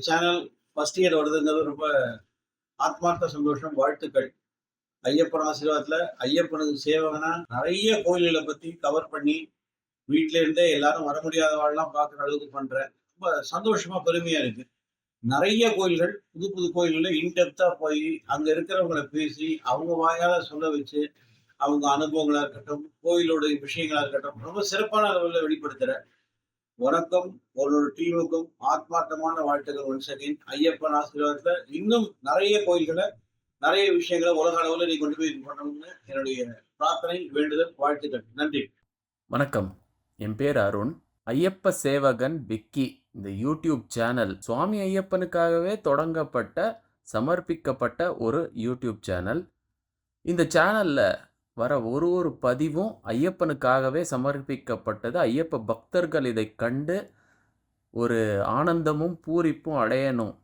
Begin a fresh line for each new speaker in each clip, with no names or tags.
Channel first year வருதுங்கிறது ரொம்ப ஆத்மார்த்த சந்தோஷம் வாழ்த்துக்கள். ஐயப்பன் ஆசீர்வாதத்துல ஐயப்பனுக்கு சேவகனா நிறைய கோயில்களை பத்தி கவர் பண்ணி வீட்டுல இருந்தே எல்லாரும் வர முடியாதவாள்லாம் பார்க்குற அளவுக்கு பண்றேன் ரொம்ப சந்தோஷமா பெருமையா இருக்கு. நிறைய கோயில்கள் புது புது கோயில்களில் இன்டெப்தா போய் அங்க இருக்கிறவங்கள பேசி அவங்க வாயால சொல்ல வச்சு அவங்க அனுபவங்களா இருக்கட்டும் கோயிலோட விஷயங்களா இருக்கட்டும் ரொம்ப சிறப்பான அளவில் வெளிப்படுத்துறேன் வணக்கம். உங்களோட டீமுக்கும் ஆத்மார்த்தமான வாழ்த்துக்கள் ஒன் செகண்ட் ஐயப்பன் ஆசீர்வாதத்துல இன்னும் நிறைய கோயில்களை நிறைய விஷயங்களை உலக அளவில் நீ கொண்டு போய் பண்ணணும்னு என்னுடைய பிரார்த்தனை வேண்டுதல் வாழ்த்துக்கள். நன்றி.
வணக்கம். என் பேர் அருண். ஐயப்ப சேவகன் விக்கி இந்த யூடியூப் சேனல். சுவாமி ஐயப்பனுக்காகவே தொடங்கப்பட்ட சமர்ப்பிக்கப்பட்ட ஒரு யூடியூப் சேனல். இந்த சேனலில் வர ஒரு ஒரு பதிவும் ஐயப்பனுக்காகவே சமர்ப்பிக்கப்பட்டது. ஐயப்ப பக்தர்கள் இதை கண்டு ஒரு ஆனந்தமும் பூரிப்பும் அடையணும்.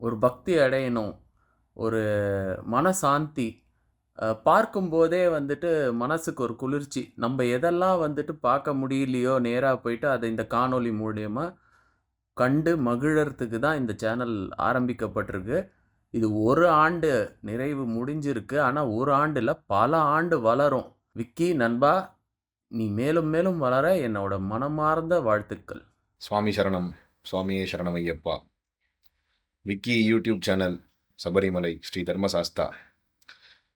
ஒரு பக்தி அடையணும். ஒரு மனசாந்தி. பார்க்கும்போதே வந்துட்டு மனசுக்கு ஒரு குளிர்ச்சி. நம்ம எதெல்லாம் வந்துட்டு பார்க்க முடியலையோ நேராக போயிட்டு அதை இந்த காணொளி மூலியமாக கண்டு மகிழறதுக்கு தான் இந்த சேனல் ஆரம்பிக்கப்பட்டிருக்கு. இது ஒரு ஆண்டு நிறைவு முடிஞ்சிருக்கு. ஆனால் ஒரு ஆண்டில் பல ஆண்டு வளரும். விக்கி நண்பா நீ மேலும் மேலும் வளர என்னோட மனமார்ந்த வாழ்த்துக்கள்.
சுவாமி சரணம். சுவாமியே சரணம் Ayyappa. Vicky YouTube channel Sabarimala Shri Dharmasastha.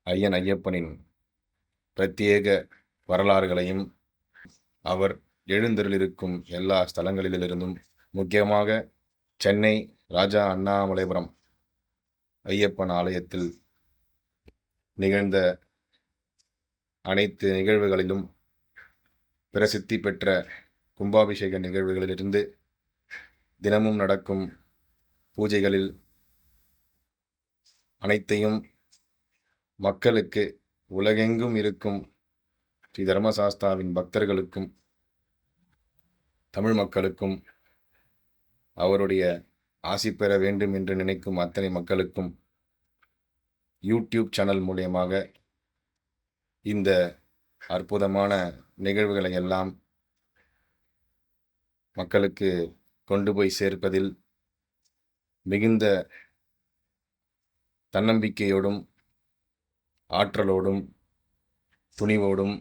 ஐயன் ஐயப்பனின் பிரத்யேக வரலாறுகளையும் அவர் எழுந்தருளிருக்கும் எல்லா ஸ்தலங்களிலிருந்தும் முக்கியமாக சென்னை ராஜா அண்ணாமலைபுரம் ஐயப்பன் ஆலயத்தில் நிகழ்ந்த அனைத்து நிகழ்வுகளிலும் பிரசித்தி பெற்ற கும்பாபிஷேக நிகழ்வுகளிலிருந்து தினமும் நடக்கும் பூஜைகளில் அனைத்தையும் மக்களுக்கு உலகெங்கும் இருக்கும் ஸ்ரீ தர்மசாஸ்தாவின் பக்தர்களுக்கும் தமிழ் மக்களுக்கும் அவருடைய ஆசி பெற வேண்டும் என்று நினைக்கும் அத்தனை மக்களுக்கும் யூடியூப் சேனல் மூலியமாக இந்த அற்புதமான நிகழ்வுகளை எல்லாம் மக்களுக்கு கொண்டு போய் சேர்ப்பதில் மிகுந்த தன்னம்பிக்கையோடும் ஆற்றலோடும் துணிவோடும்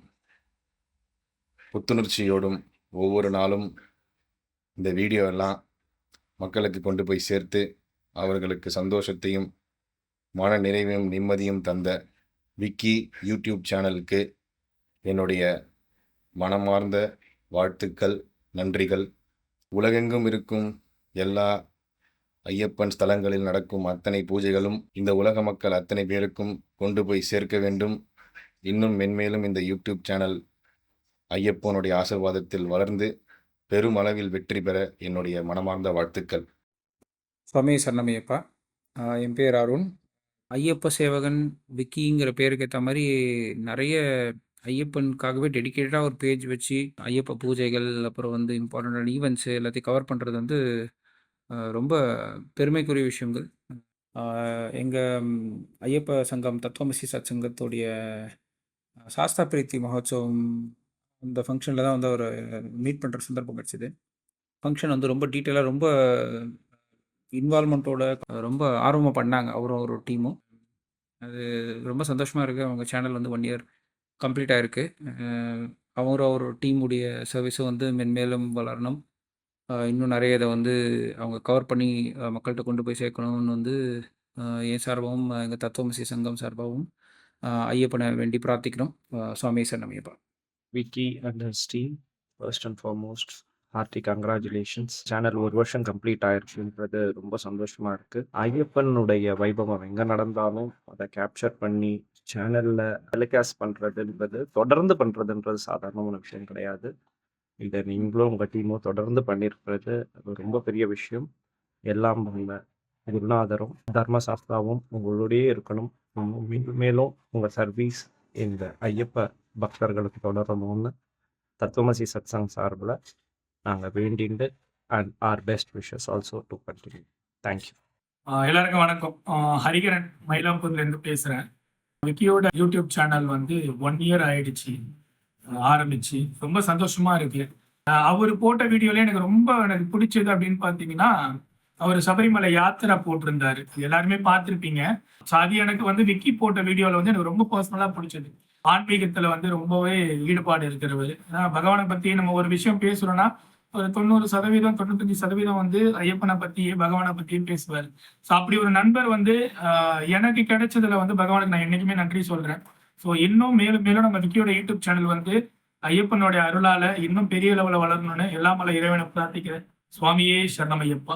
புத்துணர்ச்சியோடும் ஒவ்வொரு நாளும் இந்த வீடியோ எல்லாம் மக்களுக்கு கொண்டு போய் சேர்த்து அவர்களுக்கு சந்தோஷத்தையும் மன நிறைவையும் நிம்மதியும் தந்த விக்கி யூடியூப் சேனலுக்கு என்னுடைய மனமார்ந்த வாழ்த்துக்கள் நன்றிகள். உலகெங்கும் இருக்கும் எல்லா ஐயப்பன் ஸ்தலங்களில் நடக்கும் அத்தனை பூஜைகளும் இந்த உலக மக்கள் அத்தனை பேருக்கும் கொண்டு போய் சேர்க்க வேண்டும். இன்னும் மென்மேலும் இந்த யூடியூப் சேனல் ஐயப்பனுடைய ஆசிர்வாதத்தில் வளர்ந்து பெருமளவில் வெற்றி பெற என்னுடைய மனமார்ந்த வாழ்த்துக்கள்.
சுவாமி சரணமையப்பா. என் பேர் அருண். ஐயப்ப சேவகன் விக்கிங்கிற பேருக்கு ஏற்ற மாதிரி நிறைய ஐயப்பனுக்காகவே டெடிக்கேட்டடாக ஒரு பேஜ் வச்சு ஐயப்ப பூஜைகள் அப்புறம் வந்து இம்பார்ட்டண்டான ஈவெண்ட்ஸு எல்லாத்தையும் கவர் பண்ணுறது வந்து ரொம்ப பெருமைக்குரிய விஷயங்கள். எங்கள் ஐயப்ப சங்கம் தத்துவமசி சத் சங்கத்துடைய சாஸ்தா பிரீத்தி மகோத்சவம் அந்த ஃபங்க்ஷனில் தான் வந்து ஒரு மீட் பண்ணுற சந்தர்ப்பம் கிடச்சிது. ஃபங்க்ஷன் வந்து ரொம்ப டீட்டெயிலாக ரொம்ப இன்வால்மெண்ட்டோட ரொம்ப ஆர்வமாக பண்ணாங்க. அவரும் ஒரு டீமும் அது ரொம்ப சந்தோஷமாக இருக்குது அவங்க சேனல் வந்து ஒன் இயர் கம்ப்ளீட் ஆகிருக்கு அவரும் அவர் டீமுடைய சர்வீஸும் வந்து மென்மேலும் வளரணும். இன்னும் நிறைய இதை வந்து அவங்க கவர் பண்ணி மக்கள்கிட்ட கொண்டு போய் சேர்க்கணும்னு வந்து என் சார்பாகவும் எங்கள் தத்துவமசி சங்கம் சார்பாகவும் ஐயப்பனை வேண்டி பிரார்த்திக்கிறோம். அஹ் சுவாமி சரணம் Ayyappa
Vicky and his team, first and foremost, hearty channel ஒரு வருஷம் கம்ப்ளீட் ஆயிருச்சுன்றது ரொம்ப சந்தோஷமா இருக்கு. ஐயப்பனுடைய வைபவம் எங்க நடந்தாலும் அதை கேப்சர் பண்ணி சேனல்ல டெலிகாஸ்ட் பண்றதுன்றது தொடர்ந்து பண்றதுன்றது சாதாரணமான விஷயம் கிடையாது. இதை நீங்களும் உங்க டீமும் தொடர்ந்து பண்ணியிருக்கிறது ரொம்ப பெரிய விஷயம். எல்லாம் உங்க குருநாதரும் தர்மசாஸ்தாவும் உங்களுடையே இருக்கணும். மேலும் மேலும் உங்க சர்வீஸ் இந்த ஐயப்ப பக்தர்களுக்கு தொடரணும்னு தத்துவமசி சத்சங் சார்பில் நாங்கள் வேண்டிண்டு and our best wishes also to continue thank you
எல்லாருக்கும் வணக்கம். ஹரிகரன் மயிலாப்பூர்லேருந்து பேசுகிறேன் விக்கியோட யூடியூப் சேனல் வந்து ஒன் இயர் ஆயிடுச்சு. ஆரம்பிச்சு. ரொம்ப சந்தோஷமா இருக்கு. அவர் போட்ட வீடியோல எனக்கு ரொம்ப எனக்கு பிடிச்சது அப்படின்னு பார்த்தீங்கன்னா அவர் சபரிமலை யாத்திரை போட்டிருந்தாரு. எல்லாருமே பார்த்துருப்பீங்க. ஸோ அது எனக்கு வந்து விக்கி போட்ட வீடியோவில் வந்து எனக்கு ரொம்ப பர்சனலாக பிடிச்சது. ஆன்மீகத்தில் வந்து ரொம்பவே ஈடுபாடு இருக்கிறவர். ஏன்னா பகவானை பற்றி நம்ம ஒரு விஷயம் பேசுகிறோன்னா ஒரு தொண்ணூறு சதவீதம் தொண்ணூத்தஞ்சு சதவீதம் வந்து ஐயப்பனை பற்றியே பகவானை பற்றியும் பேசுவார். ஸோ அப்படி ஒரு நண்பர் வந்து எனக்கு கிடைச்சதுல வந்து பகவானுக்கு நான் என்னைக்குமே நன்றி சொல்கிறேன் ஸோ இன்னும் மேலும் மேலும் நம்ம விக்கியோட யூடியூப் சேனல் வந்து ஐயப்பனுடைய அருளால் இன்னும் பெரிய லெவலில் வளரணும்னு எல்லாம் மலை இறைவனை பிரார்த்திக்கிறேன். சுவாமியே சரணமையப்பா